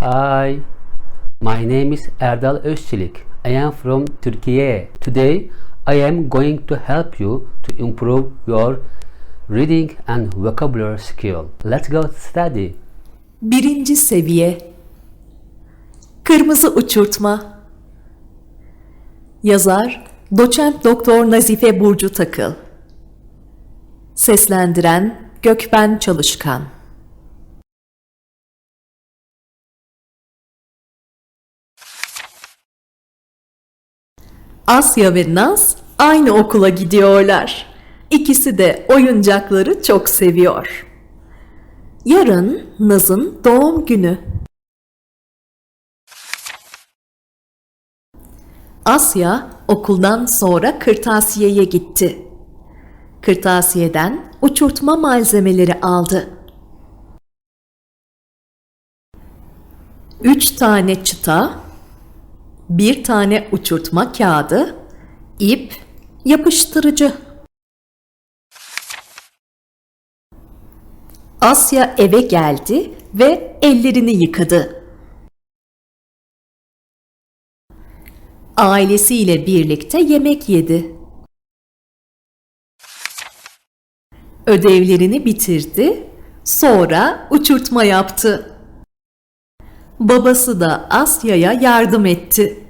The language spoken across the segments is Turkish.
Hi, my name is Erdal Özçelik. I am from Turkey. Today, I am going to help you to improve your reading and vocabulary skill. Let's go study. Birinci seviye Kırmızı uçurtma Yazar Doçent Doktor Nazife Burcu Takıl Seslendiren Gökben Çalışkan Asya ve Naz aynı okula gidiyorlar. İkisi de oyuncakları çok seviyor. Yarın Naz'ın doğum günü. Asya okuldan sonra kırtasiyeye gitti. Kırtasiyeden uçurtma malzemeleri aldı. Üç tane çıta, bir tane uçurtma kağıdı, ip, yapıştırıcı. Asya eve geldi ve ellerini yıkadı. Ailesiyle birlikte yemek yedi. Ödevlerini bitirdi, sonra uçurtma yaptı. Babası da Asya'ya yardım etti.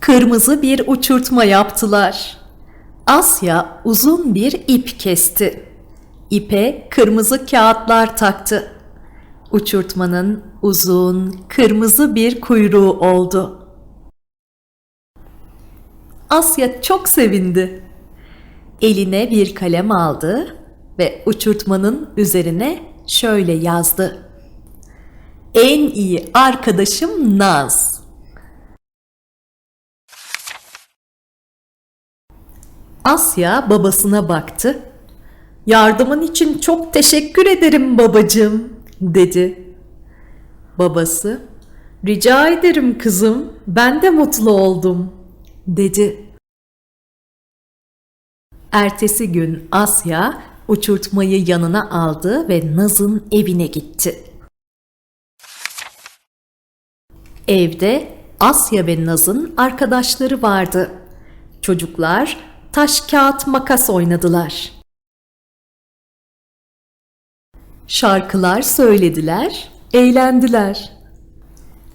Kırmızı bir uçurtma yaptılar. Asya uzun bir ip kesti. İpe kırmızı kağıtlar taktı. Uçurtmanın uzun, kırmızı bir kuyruğu oldu. Asya çok sevindi. Eline bir kalem aldı ve uçurtmanın üzerine şöyle yazdı. En iyi arkadaşım Naz. Asya babasına baktı. Yardımın için çok teşekkür ederim babacığım, dedi. Babası, rica ederim kızım, ben de mutlu oldum, dedi. Ertesi gün Asya uçurtmayı yanına aldı ve Naz'ın evine gitti. Evde Asya ve Naz'ın arkadaşları vardı. Çocuklar taş kağıt makas oynadılar. Şarkılar söylediler, eğlendiler.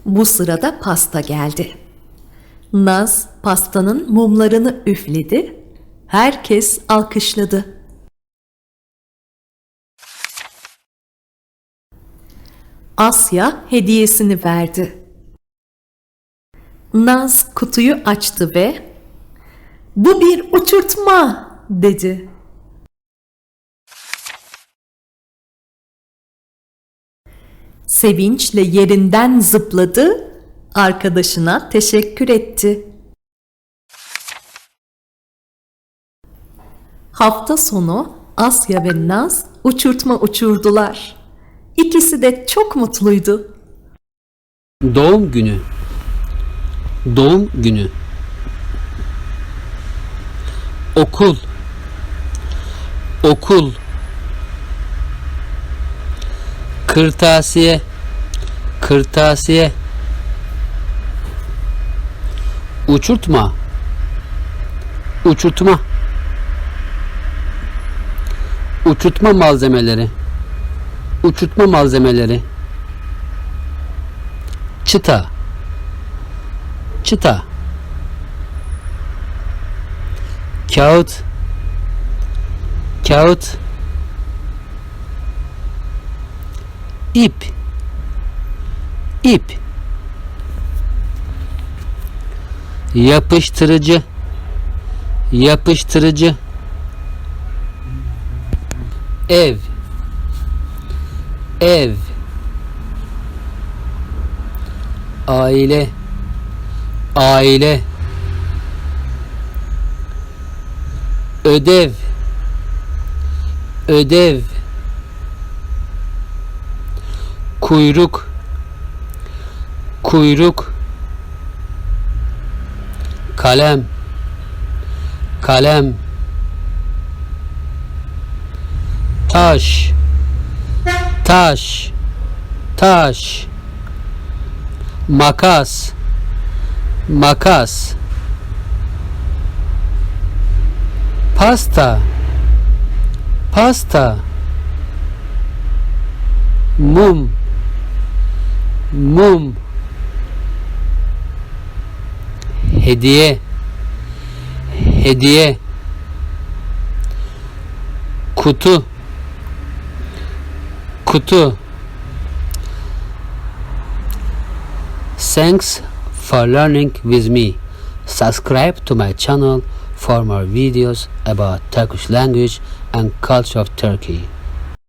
Bu sırada pasta geldi. Naz pastanın mumlarını üfledi. Herkes alkışladı. Asya hediyesini verdi. Naz kutuyu açtı ve "Bu bir uçurtma." dedi. Sevinçle yerinden zıpladı, arkadaşına teşekkür etti. Hafta sonu Asya ve Naz uçurtma uçurdular. İkisi de çok mutluydu. Doğum günü. Doğum günü. Okul. Okul. Kırtasiye. Kırtasiye. Uçurtma. Uçurtma. Uçurtma malzemeleri. Uçurtma malzemeleri. Çıta. Çıta. Kağıt. Kağıt. İp. İp. Yapıştırıcı. Yapıştırıcı. Ev. Ev. Aile. Aile. Ödev. Ödev. Kuyruk. Kuyruk. Kalem. Kalem. Taş. Taş. Taş. Makas. Makas. Pasta. Pasta. Mum. Mum. Hediye. Hediye. Kutu kutu Thanks for learning with me. Subscribe to my channel for more videos about Turkish language and culture of Turkey.